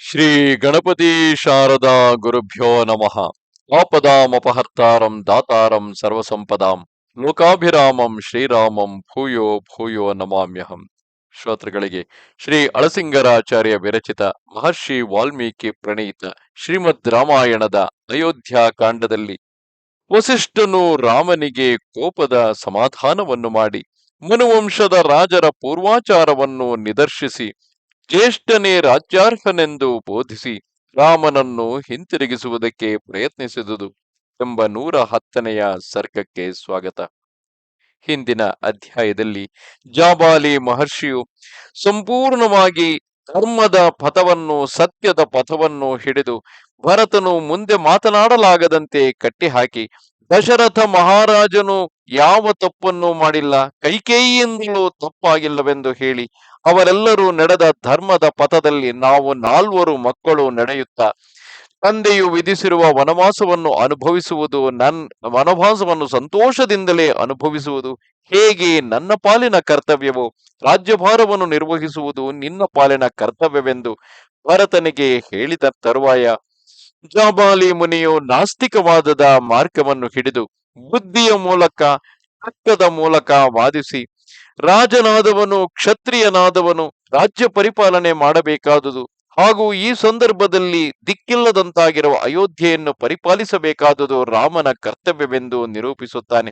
ಶ್ರೀ ಗಣಪತಿ ಶಾರದಾ ಗುರುಭ್ಯೋ ನಮಃ. ಆಪದಾಮಪಹರ್ತಾರಂ ದಾತಾರಂ ಸರ್ವಸಂಪದಾಂ ಲೋಕಾಭಿರಾಮಂ ಶ್ರೀರಾಮಂ ಭೂಯೋ ಭೂಯೋ ನಮಾಮ್ಯಹಂ. ಶ್ರೋತೃಗಳಿಗೆ ಶ್ರೀ ಅಳಸಿಂಗರಾಚಾರ್ಯ ವಿರಚಿತ ಮಹರ್ಷಿ ವಾಲ್ಮೀಕಿ ಪ್ರಣೀತ ಶ್ರೀಮದ್ ರಾಮಾಯಣದ ಅಯೋಧ್ಯ ಕಾಂಡದಲ್ಲಿ ವಸಿಷ್ಠನು ರಾಮನಿಗೆ ಕೋಪದ ಸಮಾಧಾನವನ್ನು ಮಾಡಿ ಮನುವಂಶದ ರಾಜರ ಪೂರ್ವಾಚಾರವನ್ನು ನಿದರ್ಶಿಸಿ ಜ್ಯೇಷ್ಠನೇ ರಾಜ್ಯಾರ್ಹನೆಂದು ಬೋಧಿಸಿ ರಾಮನನ್ನು ಹಿಂತಿರುಗಿಸುವುದಕ್ಕೆ ಪ್ರಯತ್ನಿಸಿದುದು ಎಂಬ ನೂರ ಹತ್ತನೆಯ ಸರ್ಗಕ್ಕೆ ಸ್ವಾಗತ. ಹಿಂದಿನ ಅಧ್ಯಾಯದಲ್ಲಿ ಜಾಬಾಲಿ ಮಹರ್ಷಿಯು ಸಂಪೂರ್ಣವಾಗಿ ಧರ್ಮದ ಪಥವನ್ನು, ಸತ್ಯದ ಪಥವನ್ನು ಹಿಡಿದು ಭರತನು ಮುಂದೆ ಮಾತನಾಡಲಾಗದಂತೆ ಕಟ್ಟಿಹಾಕಿ, ದಶರಥ ಮಹಾರಾಜನು ಯಾವ ತಪ್ಪನ್ನು ಮಾಡಿಲ್ಲ, ಕೈಕೇಯಿಯಿಂದಲೂ ತಪ್ಪಾಗಿಲ್ಲವೆಂದು ಹೇಳಿ ಅವರೆಲ್ಲರೂ ನಡೆದ ಧರ್ಮದ ಪಥದಲ್ಲಿ ನಾವು ನಾಲ್ವರು ಮಕ್ಕಳು ನಡೆಯುತ್ತಾ, ತಂದೆಯು ವಿಧಿಸಿರುವ ವನವಾಸವನ್ನು ಅನುಭವಿಸುವುದು ನನ್, ವನವಾಸವನ್ನು ಸಂತೋಷದಿಂದಲೇ ಅನುಭವಿಸುವುದು. ಹೇಗೆ ನನ್ನ ಪಾಲಿನ ಕರ್ತವ್ಯವು? ರಾಜ್ಯಭಾರವನ್ನು ನಿರ್ವಹಿಸುವುದು ನಿನ್ನ ಪಾಲಿನ ಕರ್ತವ್ಯವೆಂದು ಭರತನಿಗೆ ಹೇಳಿದ ತರುವಾಯ, ಜಾಬಾಲಿ ಮುನಿಯು ನಾಸ್ತಿಕವಾದದ ಮಾರ್ಗವನ್ನು ಹಿಡಿದು ಬುದ್ಧಿಯ ಮೂಲಕ ಅಕ್ಕದ ಮೂಲಕ ವಾದಿಸಿ ರಾಜನಾದವನು, ಕ್ಷತ್ರಿಯನಾದವನು ರಾಜ್ಯ ಪರಿಪಾಲನೆ ಮಾಡಬೇಕಾದುದು. ಹಾಗೂ ಈ ಸಂದರ್ಭದಲ್ಲಿ ದಿಕ್ಕಿಲ್ಲದಂತಾಗಿರುವ ಅಯೋಧ್ಯೆಯನ್ನು ಪರಿಪಾಲಿಸಬೇಕಾದುದು ರಾಮನ ಕರ್ತವ್ಯವೆಂದು ನಿರೂಪಿಸುತ್ತಾನೆ.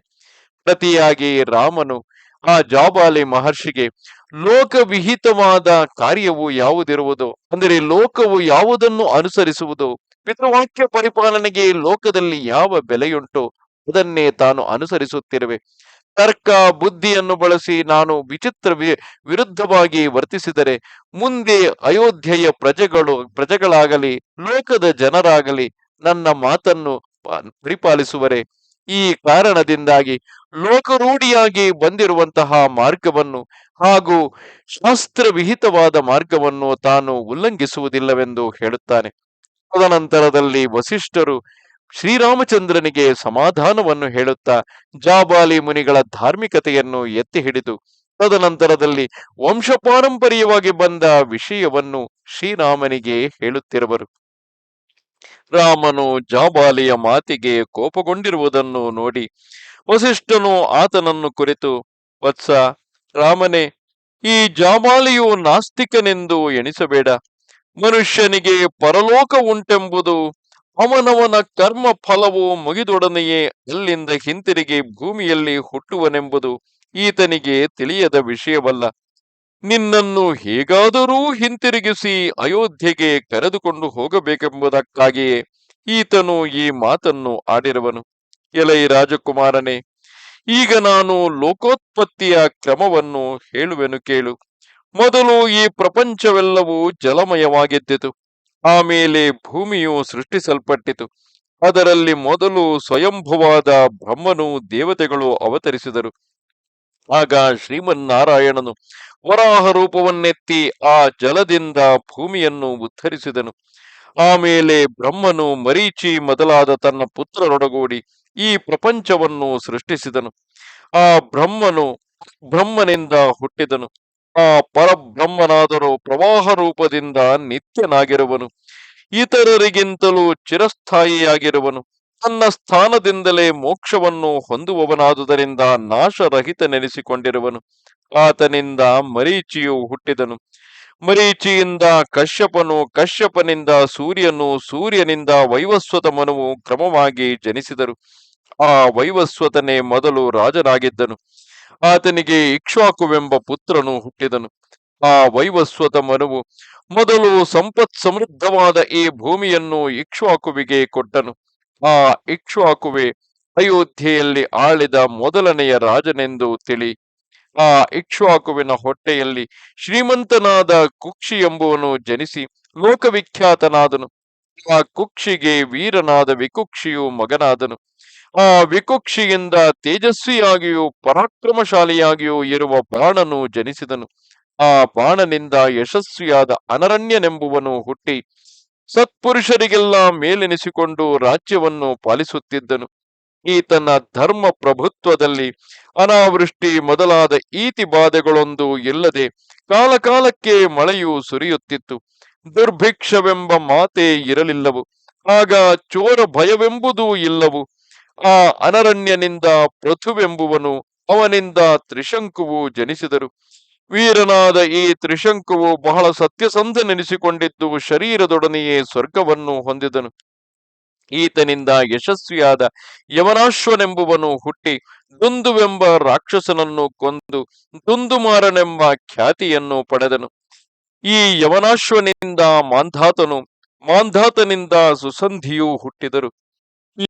ಪ್ರತಿಯಾಗಿ ರಾಮನು ಆ ಜಾಬಾಲಿ ಮಹರ್ಷಿಗೆ, ಲೋಕವಿಹಿತವಾದ ಕಾರ್ಯವು ಯಾವುದಿರುವುದು? ಅಂದರೆ ಲೋಕವು ಯಾವುದನ್ನು ಅನುಸರಿಸುವುದು? ಪಿತೃವಾಕ್ಯ ಪರಿಪಾಲನೆಗೆ ಲೋಕದಲ್ಲಿ ಯಾವ ಬೆಲೆಯುಂಟು? ಅದನ್ನೇ ತಾನು ಅನುಸರಿಸುತ್ತಿರುವೆ. ತರ್ಕ ಬುದ್ಧಿಯನ್ನು ಬಳಸಿ ನಾನು ವಿಚಿತ್ರ ವಿರುದ್ಧವಾಗಿ ವರ್ತಿಸಿದರೆ ಮುಂದೆ ಅಯೋಧ್ಯೆಯ ಪ್ರಜೆಗಳು, ಪ್ರಜೆಗಳಾಗಲಿ, ಲೋಕದ ಜನರಾಗಲಿ ನನ್ನ ಮಾತನ್ನು ಪರಿಪಾಲಿಸುವರೆ. ಈ ಕಾರಣದಿಂದಾಗಿ ಲೋಕರೂಢಿಯಾಗಿ ಬಂದಿರುವಂತಹ ಮಾರ್ಗವನ್ನು ಹಾಗೂ ಶಾಸ್ತ್ರವಿಹಿತವಾದ ಮಾರ್ಗವನ್ನು ತಾನು ಉಲ್ಲಂಘಿಸುವುದಿಲ್ಲವೆಂದು ಹೇಳುತ್ತಾನೆ. ತದನಂತರದಲ್ಲಿ ವಸಿಷ್ಠರು ಶ್ರೀರಾಮಚಂದ್ರನಿಗೆ ಸಮಾಧಾನವನ್ನು ಹೇಳುತ್ತಾ ಜಾಬಾಲಿ ಮುನಿಗಳ ಧಾರ್ಮಿಕತೆಯನ್ನು ಎತ್ತಿ ಹಿಡಿದು, ತದನಂತರದಲ್ಲಿ ವಂಶಪಾರಂಪರ್ಯವಾಗಿ ಬಂದ ವಿಷಯವನ್ನು ಶ್ರೀರಾಮನಿಗೆ ಹೇಳುತ್ತಿರುವರು. ರಾಮನು ಜಾಬಾಲಿಯ ಮಾತಿಗೆ ಕೋಪಗೊಂಡಿರುವುದನ್ನು ನೋಡಿ ವಸಿಷ್ಠನು ಆತನನ್ನು ಕುರಿತು, ವತ್ಸ, ರಾಮನೇ, ಈ ಜಾಬಾಲಿಯು ನಾಸ್ತಿಕನೆಂದು ಎಣಿಸಬೇಡ. ಮನುಷ್ಯನಿಗೆ ಪರಲೋಕ ಉಂಟೆಂಬುದು ಅವನವನ ಕರ್ಮ ಫಲವು ಮುಗಿದೊಡನೆಯೇ ಅಲ್ಲಿಂದ ಹಿಂತಿರುಗಿ ಭೂಮಿಯಲ್ಲಿ ಹುಟ್ಟುವನೆಂಬುದು ಈತನಿಗೆ ತಿಳಿಯದ ವಿಷಯವಲ್ಲ. ನಿನ್ನನ್ನು ಹೇಗಾದರೂ ಹಿಂತಿರುಗಿಸಿ ಅಯೋಧ್ಯೆಗೆ ಕರೆದುಕೊಂಡು ಹೋಗಬೇಕೆಂಬುದಕ್ಕಾಗಿಯೇ ಈತನು ಈ ಮಾತನ್ನು ಆಡಿರುವನು. ಎಲೈ ರಾಜಕುಮಾರನೇ, ಈಗ ನಾನು ಲೋಕೋತ್ಪತ್ತಿಯ ಕ್ರಮವನ್ನು ಹೇಳುವೆನು ಕೇಳು. ಮೊದಲು ಈ ಪ್ರಪಂಚವೆಲ್ಲವೂ ಜಲಮಯವಾಗಿದ್ದಿತು. ಆಮೇಲೆ ಭೂಮಿಯು ಸೃಷ್ಟಿಸಲ್ಪಟ್ಟಿತು. ಅದರಲ್ಲಿ ಮೊದಲು ಸ್ವಯಂಭುವಾದ ಬ್ರಹ್ಮನು ದೇವತೆಗಳು ಅವತರಿಸಿದರು. ಆಗ ಶ್ರೀಮನ್ನಾರಾಯಣನು ವರಾಹ ರೂಪವನ್ನೆತ್ತಿ ಆ ಜಲದಿಂದ ಭೂಮಿಯನ್ನು ಉದ್ಧರಿಸಿದನು. ಆಮೇಲೆ ಬ್ರಹ್ಮನು ಮರೀಚಿ ಮೊದಲಾದ ತನ್ನ ಪುತ್ರರೊಡಗೂಡಿ ಈ ಪ್ರಪಂಚವನ್ನು ಸೃಷ್ಟಿಸಿದನು. ಆ ಬ್ರಹ್ಮನು ಬ್ರಹ್ಮನಿಂದ ಹುಟ್ಟಿದನು. ಆ ಪರಬ್ರಹ್ಮನಾದರೂ ಪ್ರವಾಹ ರೂಪದಿಂದ ನಿತ್ಯನಾಗಿರುವನು. ಇತರರಿಗಿಂತಲೂ ಚಿರಸ್ಥಾಯಿಯಾಗಿರುವನು. ತನ್ನ ಸ್ಥಾನದಿಂದಲೇ ಮೋಕ್ಷವನ್ನು ಹೊಂದುವವನಾದುದರಿಂದ ನಾಶರಹಿತನೆನಿಸಿಕೊಂಡಿರುವನು. ಆತನಿಂದ ಮರೀಚಿಯು ಹುಟ್ಟಿದನು. ಮರೀಚಿಯಿಂದ ಕಶ್ಯಪನು ಕಶ್ಯಪನಿಂದ ಸೂರ್ಯನು ಸೂರ್ಯನಿಂದ ವೈವಸ್ವತ ಮನುವು ಕ್ರಮವಾಗಿ ಜನಿಸಿದರು. ಆ ವೈವಸ್ವತನೇ ಮೊದಲು ರಾಜನಾಗಿದ್ದನು. ಆತನಿಗೆ ಇಕ್ಷ್ವಾಕುವೆಂಬ ಪುತ್ರನು ಹುಟ್ಟಿದನು. ಆ ವೈವಸ್ವತ ಮನುವು ಮೊದಲು ಸಂಪತ್ ಸಮೃದ್ಧವಾದ ಈ ಭೂಮಿಯನ್ನು ಇಕ್ಷ್ವಾಕುವಿಗೆ ಕೊಟ್ಟನು. ಆ ಇಕ್ಷ್ವಾಕುವೆ ಅಯೋಧ್ಯೆಯಲ್ಲಿ ಆಳಿದ ಮೊದಲನೆಯ ರಾಜನೆಂದು ತಿಳಿ. ಆ ಇಕ್ಷ್ವಾಕುವಿನ ಹೊಟ್ಟೆಯಲ್ಲಿ ಶ್ರೀಮಂತನಾದ ಕುಕ್ಷಿ ಎಂಬುವನು ಜನಿಸಿ ಲೋಕವಿಖ್ಯಾತನಾದನು. ಆ ಕುಕ್ಷಿಗೆ ವೀರನಾದ ವಿಕುಕ್ಷಿಯು ಮಗನಾದನು. ಆ ವಿಕುಕ್ಷಿಯಿಂದ ತೇಜಸ್ವಿಯಾಗಿಯೂ ಪರಾಕ್ರಮಶಾಲಿಯಾಗಿಯೂ ಇರುವ ಬಾಣನು ಜನಿಸಿದನು. ಆ ಬಾಣನಿಂದ ಯಶಸ್ವಿಯಾದ ಅನರಣ್ಯನೆಂಬುವನು ಹುಟ್ಟಿ ಸತ್ಪುರುಷರಿಗೆಲ್ಲ ಮೇಲೆನಿಸಿಕೊಂಡು ರಾಜ್ಯವನ್ನು ಪಾಲಿಸುತ್ತಿದ್ದನು. ಈತನ ಧರ್ಮ ಪ್ರಭುತ್ವದಲ್ಲಿ ಅನಾವೃಷ್ಟಿ ಮೊದಲಾದ ಈತಿ ಬಾಧೆಗಳೊಂದು ಇಲ್ಲದೆ ಕಾಲಕಾಲಕ್ಕೆ ಮಳೆಯು ಸುರಿಯುತ್ತಿತ್ತು. ದುರ್ಭಿಕ್ಷವೆಂಬ ಮಾತೇ ಇರಲಿಲ್ಲವು. ಆಗ ಚೋರ ಭಯವೆಂಬುದೂ ಇಲ್ಲವು. ಆ ಅನರಣ್ಯನಿಂದ ಪೃಥುವೆಂಬುವನು ಅವನಿಂದ ತ್ರಿಶಂಕುವು ಜನಿಸಿದರು. ವೀರನಾದ ಈ ತ್ರಿಶಂಕುವು ಬಹಳ ಸತ್ಯಸಂಧನೆನಿಸಿಕೊಂಡಿದ್ದು ಶರೀರದೊಡನೆಯೇ ಸ್ವರ್ಗವನ್ನು ಹೊಂದಿದನು. ಈತನಿಂದ ಯಶಸ್ವಿಯಾದ ಯವನಾಶ್ವನೆಂಬುವನು ಹುಟ್ಟಿ ದುಂದುವೆಂಬ ರಾಕ್ಷಸನನ್ನು ಕೊಂದು ದುಂದುಮಾರನೆಂಬ ಖ್ಯಾತಿಯನ್ನು ಪಡೆದನು. ಈ ಯವನಾಶ್ವನಿಂದ ಮಾಂಧಾತನು, ಮಾಂಧಾತನಿಂದ ಸುಸಂಧಿಯು ಹುಟ್ಟಿದರು.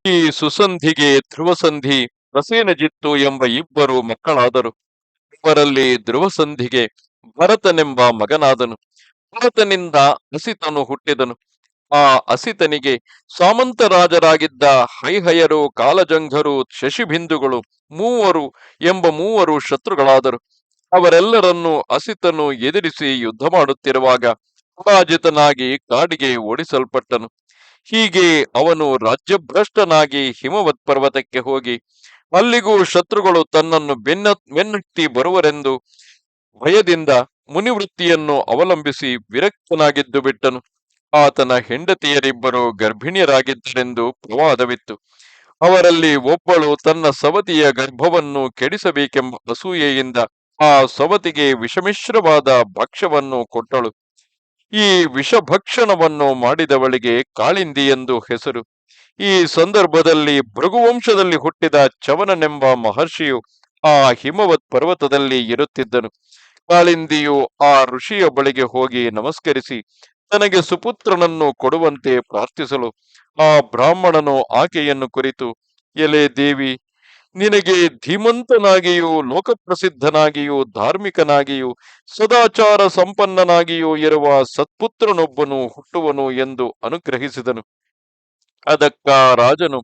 ಈ ಸುಸಂಧಿಗೆ ಧ್ರುವಸಂಧಿ ಪ್ರಸೇನಜಿತ್ತು ಎಂಬ ಇಬ್ಬರು ಮಕ್ಕಳಾದರು. ಇವರಲ್ಲಿ ಧ್ರುವಸಂಧಿಗೆ ಭರತನೆಂಬ ಮಗನಾದನು. ಭರತನಿಂದ ಅಸಿತನು ಹುಟ್ಟಿದನು. ಆ ಅಸಿತನಿಗೆ ಸಾಮಂತರಾಜರಾಗಿದ್ದ ಹೈಹಯರು, ಕಾಲಜಂಘರು, ಶಶಿಬಿಂದುಗಳು ಮೂವರು ಎಂಬ ಮೂವರು ಶತ್ರುಗಳಾದರು. ಅವರೆಲ್ಲರನ್ನು ಅಸಿತನು ಎದುರಿಸಿ ಯುದ್ಧ ಮಾಡುತ್ತಿರುವಾಗ ಪರಾಜಿತನಾಗಿ ಕಾಡಿಗೆ ಓಡಿಸಲ್ಪಟ್ಟನು. ಹೀಗೆ ಅವನು ರಾಜ್ಯಭ್ರಷ್ಟನಾಗಿ ಹಿಮವತ್ ಪರ್ವತಕ್ಕೆ ಹೋಗಿ, ಅಲ್ಲಿಗೂ ಶತ್ರುಗಳು ತನ್ನನ್ನು ಬೆನ್ನ, ಬೆನ್ನಟ್ಟಿ ಬರುವರೆಂದು ಭಯದಿಂದ ಮುನಿವೃತ್ತಿಯನ್ನು ಅವಲಂಬಿಸಿ ವಿರಕ್ತನಾಗಿದ್ದು ಬಿಟ್ಟನು. ಆತನ ಹೆಂಡತಿಯರಿಬ್ಬರು ಗರ್ಭಿಣಿಯರಾಗಿದ್ದರೆಂದು ಪ್ರವಾದವಿತ್ತು. ಅವರಲ್ಲಿ ಒಬ್ಬಳು ತನ್ನ ಸವತಿಯ ಗರ್ಭವನ್ನು ಕೆಡಿಸಬೇಕೆಂಬ ಅಸೂಯೆಯಿಂದ ಆ ಸವತಿಗೆ ವಿಷಮಿಶ್ರವಾದ ಭಕ್ಷ್ಯವನ್ನು ಕೊಟ್ಟಳು. ಈ ವಿಷಭಕ್ಷಣವನ್ನು ಮಾಡಿದವಳಿಗೆ ಕಾಳಿಂದಿ ಎಂದು ಹೆಸರು. ಈ ಸಂದರ್ಭದಲ್ಲಿ ಭೃಗುವಂಶದಲ್ಲಿ ಹುಟ್ಟಿದ ಚವನನೆಂಬ ಮಹರ್ಷಿಯು ಆ ಹಿಮವತ್ ಪರ್ವತದಲ್ಲಿ ಇರುತ್ತಿದ್ದನು. ಕಾಳಿಂದಿಯು ಆ ಋಷಿಯ ಬಳಿಗೆ ಹೋಗಿ ನಮಸ್ಕರಿಸಿ, ತನಗೆ ಸುಪುತ್ರನನ್ನು ಕೊಡುವಂತೆ ಪ್ರಾರ್ಥಿಸಲು, ಆ ಬ್ರಾಹ್ಮಣನು ಆಕೆಯನ್ನು ಕುರಿತು, ಎಲೆ ದೇವಿ ನಿನಗೆ ಧೀಮಂತನಾಗಿಯೂ, ಲೋಕಪ್ರಸಿದ್ಧನಾಗಿಯೂ, ಧಾರ್ಮಿಕನಾಗಿಯೂ, ಸದಾಚಾರ ಸಂಪನ್ನನಾಗಿಯೂ ಇರುವ ಸತ್ಪುತ್ರನೊಬ್ಬನು ಹುಟ್ಟುವನು ಎಂದು ಅನುಗ್ರಹಿಸಿದನು. ಅದಕ್ಕ ರಾಜನು,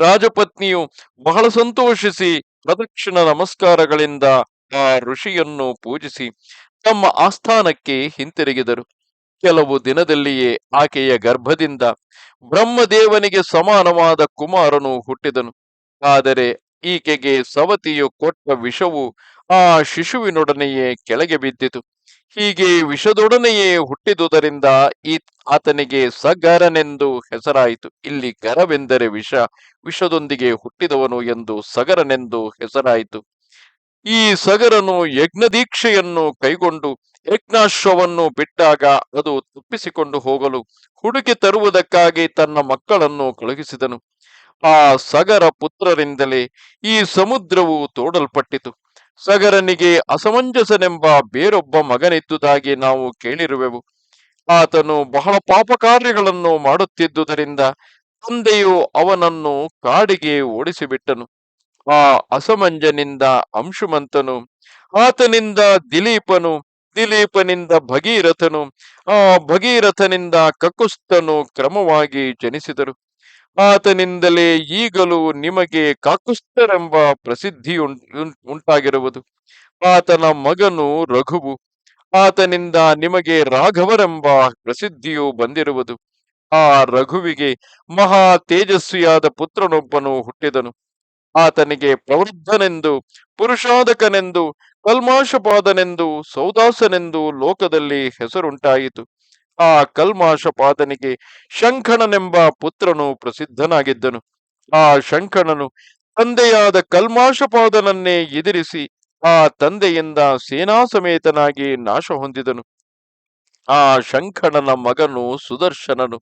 ರಾಜಪತ್ನಿಯು ಬಹಳ ಸಂತೋಷಿಸಿ ಪ್ರದಕ್ಷಿಣ ನಮಸ್ಕಾರಗಳಿಂದ ಆ ಋಷಿಯನ್ನು ಪೂಜಿಸಿ ತಮ್ಮ ಆಸ್ಥಾನಕ್ಕೆ ಹಿಂತಿರುಗಿದರು. ಕೆಲವು ದಿನದಲ್ಲಿಯೇ ಆಕೆಯ ಗರ್ಭದಿಂದ ಬ್ರಹ್ಮದೇವನಿಗೆ ಸಮಾನವಾದ ಕುಮಾರನು ಹುಟ್ಟಿದನು. ಆದರೆ ಈಕೆಗೆ ಸವತಿಯು ಕೊಟ್ಟ ವಿಷವು ಆ ಶಿಶುವಿನೊಡನೆಯೇ ಕೆಳಗೆ ಬಿದ್ದಿತು. ಹೀಗೆ ವಿಷದೊಡನೆಯೇ ಹುಟ್ಟಿದುದರಿಂದ ಈ ಆತನಿಗೆ ಸಗರನೆಂದು ಹೆಸರಾಯಿತು. ಇಲ್ಲಿ ಗರವೆಂದರೆ ವಿಷ, ವಿಷದೊಂದಿಗೆ ಹುಟ್ಟಿದವನು ಎಂದು ಸಗರನೆಂದು ಹೆಸರಾಯಿತು. ಈ ಸಗರನು ಯಜ್ಞದೀಕ್ಷೆಯನ್ನು ಕೈಗೊಂಡು ಯಜ್ಞಾಶ್ವವನ್ನು ಬಿಟ್ಟಾಗ ಅದು ತಪ್ಪಿಸಿಕೊಂಡು ಹೋಗಲು ಹುಡುಕಿ ತರುವುದಕ್ಕಾಗಿ ತನ್ನ ಮಕ್ಕಳನ್ನು ಕಳುಹಿಸಿದನು. ಆ ಸಗರ ಪುತ್ರರಿಂದಲೇ ಈ ಸಮುದ್ರವು ತೋಡಲ್ಪಟ್ಟಿತು. ಸಗರನಿಗೆ ಅಸಮಂಜಸನೆಂಬ ಬೇರೊಬ್ಬ ಮಗನಿದ್ದುದಾಗಿ ನಾವು ಕೇಳಿರುವೆವು. ಆತನು ಬಹಳ ಪಾಪ ಕಾರ್ಯಗಳನ್ನು ಮಾಡುತ್ತಿದ್ದುದರಿಂದ ತಂದೆಯು ಅವನನ್ನು ಕಾಡಿಗೆ ಓಡಿಸಿಬಿಟ್ಟನು. ಆ ಅಸಮಂಜನಿಂದ ಅಂಶುಮಂತನು, ಆತನಿಂದ ದಿಲೀಪನು, ದಿಲೀಪನಿಂದ ಭಗೀರಥನು, ಆ ಭಗೀರಥನಿಂದ ಕಕುಸ್ತನು ಕ್ರಮವಾಗಿ ಜನಿಸಿದರು. ಆತನಿಂದಲೇ ಈಗಲೂ ನಿಮಗೆ ಕಾಕುಸ್ತರೆಂಬ ಪ್ರಸಿದ್ಧಿ ಉಂಟಾಗಿರುವುದು. ಆತನ ಮಗನು ರಘುವು, ಆತನಿಂದ ನಿಮಗೆ ರಾಘವರೆಂಬ ಪ್ರಸಿದ್ಧಿಯು ಬಂದಿರುವುದು. ಆ ರಘುವಿಗೆ ಮಹಾ ತೇಜಸ್ವಿಯಾದ ಪುತ್ರನೊಬ್ಬನು ಹುಟ್ಟಿದನು. ಆತನಿಗೆ ಪ್ರವೃದ್ಧನೆಂದು ಪುರುಷಾದಕನೆಂದು ಕಲ್ಮಾಶಪಾದನೆಂದು, ಸೌದಾಸನೆಂದು ಲೋಕದಲ್ಲಿ ಹೆಸರುಂಟಾಯಿತು. ಆ ಕಲ್ಮಾಶಪಾದನಿಗೆ ಶಂಖಣನೆಂಬ ಪುತ್ರನು ಪ್ರಸಿದ್ಧನಾಗಿದ್ದನು. ಆ ಶಂಖಣನು ತಂದೆಯಾದ ಕಲ್ಮಾಶಪಾದನನ್ನೇ ಎದುರಿಸಿ ಆ ತಂದೆಯಿಂದ ಸೇನಾ ಸಮೇತನಾಗಿ ನಾಶ ಹೊಂದಿದನು ಆ ಶಂಖಣನ ಮಗನು ಸುದರ್ಶನನು.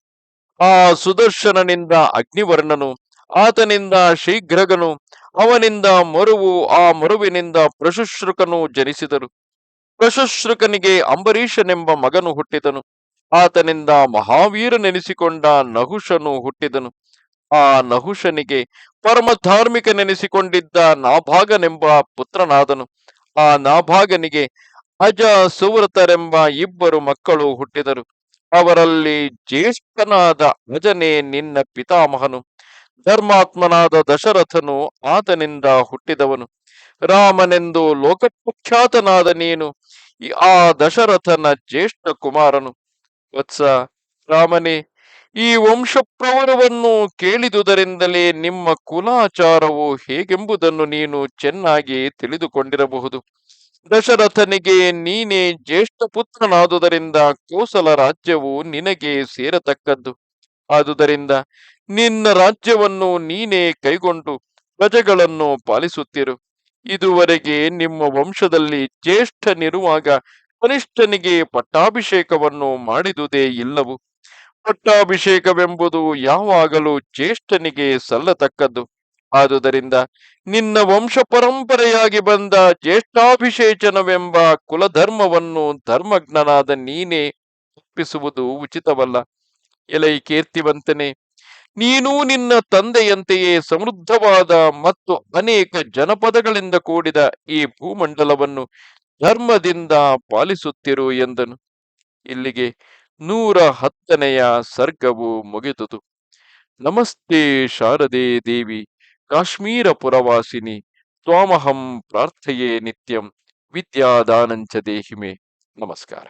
ಆ ಸುದರ್ಶನನಿಂದ ಅಗ್ನಿವರ್ಣನು, ಆತನಿಂದ ಶೀಘ್ರಗನು, ಅವನಿಂದ ಮರುವು, ಆ ಮರುವಿನಿಂದ ಪ್ರಶುಶ್ರುಕನು ಜನಿಸಿದರು ಪ್ರಶುಶ್ರುಕನಿಗೆ ಅಂಬರೀಷನೆಂಬ ಮಗನು ಹುಟ್ಟಿದನು. ಆತನಿಂದ ಮಹಾವೀರನೆನಿಸಿಕೊಂಡ ನಹುಷನು ಹುಟ್ಟಿದನು. ಆ ನಹುಷನಿಗೆ ಪರಮ ಧಾರ್ಮಿಕನೆನಿಸಿಕೊಂಡಿದ್ದ ನಾಭಾಗನೆಂಬ ಪುತ್ರನಾದನು. ಆ ನಾಭಾಗನಿಗೆ ಅಜ ಸುವ್ರತರೆಂಬ ಇಬ್ಬರು ಮಕ್ಕಳು ಹುಟ್ಟಿದರು. ಅವರಲ್ಲಿ ಜ್ಯೇಷ್ಠನಾದ ಅಜನೇ ನಿನ್ನ ಪಿತಾಮಹನು. ಧರ್ಮಾತ್ಮನಾದ ದಶರಥನು ಆತನಿಂದ ಹುಟ್ಟಿದವನು. ರಾಮನೆಂದು ಲೋಕಪ್ರಖ್ಯಾತನಾದ ನೀನು. ಆ ದಶರಥನ ಜ್ಯೇಷ್ಠ ಕುಮಾರನು. ವತ್ಸ ರಾಮನೇ, ಈ ವಂಶಪ್ರವರವನ್ನು ಕೇಳಿದುದರಿಂದಲೇ ನಿಮ್ಮ ಕುಲಾಚಾರವು ಹೇಗೆಂಬುದನ್ನು ನೀನು ಚೆನ್ನಾಗಿ ತಿಳಿದುಕೊಂಡಿರಬಹುದು. ದಶರಥನಿಗೆ ನೀನೇ ಜ್ಯೇಷ್ಠ ಪುತ್ರನಾದುದರಿಂದ ಕೋಸಲ ರಾಜ್ಯವು ನಿನಗೆ ಸೇರತಕ್ಕದ್ದು. ಆದುದರಿಂದ ನಿನ್ನ ರಾಜ್ಯವನ್ನು ನೀನೇ ಕೈಗೊಂಡು ಪ್ರಜೆಗಳನ್ನು ಪಾಲಿಸುತ್ತಿರು. ಇದುವರೆಗೆ ನಿಮ್ಮ ವಂಶದಲ್ಲಿ ಜ್ಯೇಷ್ಠನಿರುವಾಗ ಕನಿಷ್ಠನಿಗೆ ಪಟ್ಟಾಭಿಷೇಕವನ್ನು ಮಾಡಿದುದೇ ಇಲ್ಲವು. ಪಟ್ಟಾಭಿಷೇಕವೆಂಬುದು ಯಾವಾಗಲೂ ಜ್ಯೇಷ್ಠನಿಗೆ ಸಲ್ಲತಕ್ಕದ್ದು. ಆದುದರಿಂದ ನಿನ್ನ ವಂಶ ಪರಂಪರೆಯಾಗಿ ಬಂದ ಜ್ಯೇಷ್ಠಾಭಿಷೇಚನವೆಂಬ ಕುಲಧರ್ಮವನ್ನು ಧರ್ಮಜ್ಞನಾದ ನೀನೇ ಒಪ್ಪಿಸುವುದು ಉಚಿತವಲ್ಲ. ಎಲೈ ಕೀರ್ತಿವಂತನೆ, ನೀನು ನಿನ್ನ ತಂದೆಯಂತೆಯೇ ಸಮೃದ್ಧವಾದ ಮತ್ತು ಅನೇಕ ಜನಪದಗಳಿಂದ ಕೂಡಿದ ಈ ಭೂಮಂಡಲವನ್ನು ಧರ್ಮದಿಂದ ಪಾಲಿಸುತ್ತಿರು ಎಂದನು. ಇಲ್ಲಿಗೆ ನೂರ ಹತ್ತನೆಯ ಸರ್ಗವು ಮುಗಿದುದು. ನಮಸ್ತೆ ಶಾರದೆ ದೇವಿ, ಕಾಶ್ಮೀರ ಪುರವಾಸಿನಿ, ತ್ವಾಮಹಂ ಪ್ರಾರ್ಥೆಯೇ ನಿತ್ಯಂ, ವಿದ್ಯಾದಾನಂಚ ದೇಹಿಮೆ. ನಮಸ್ಕಾರ.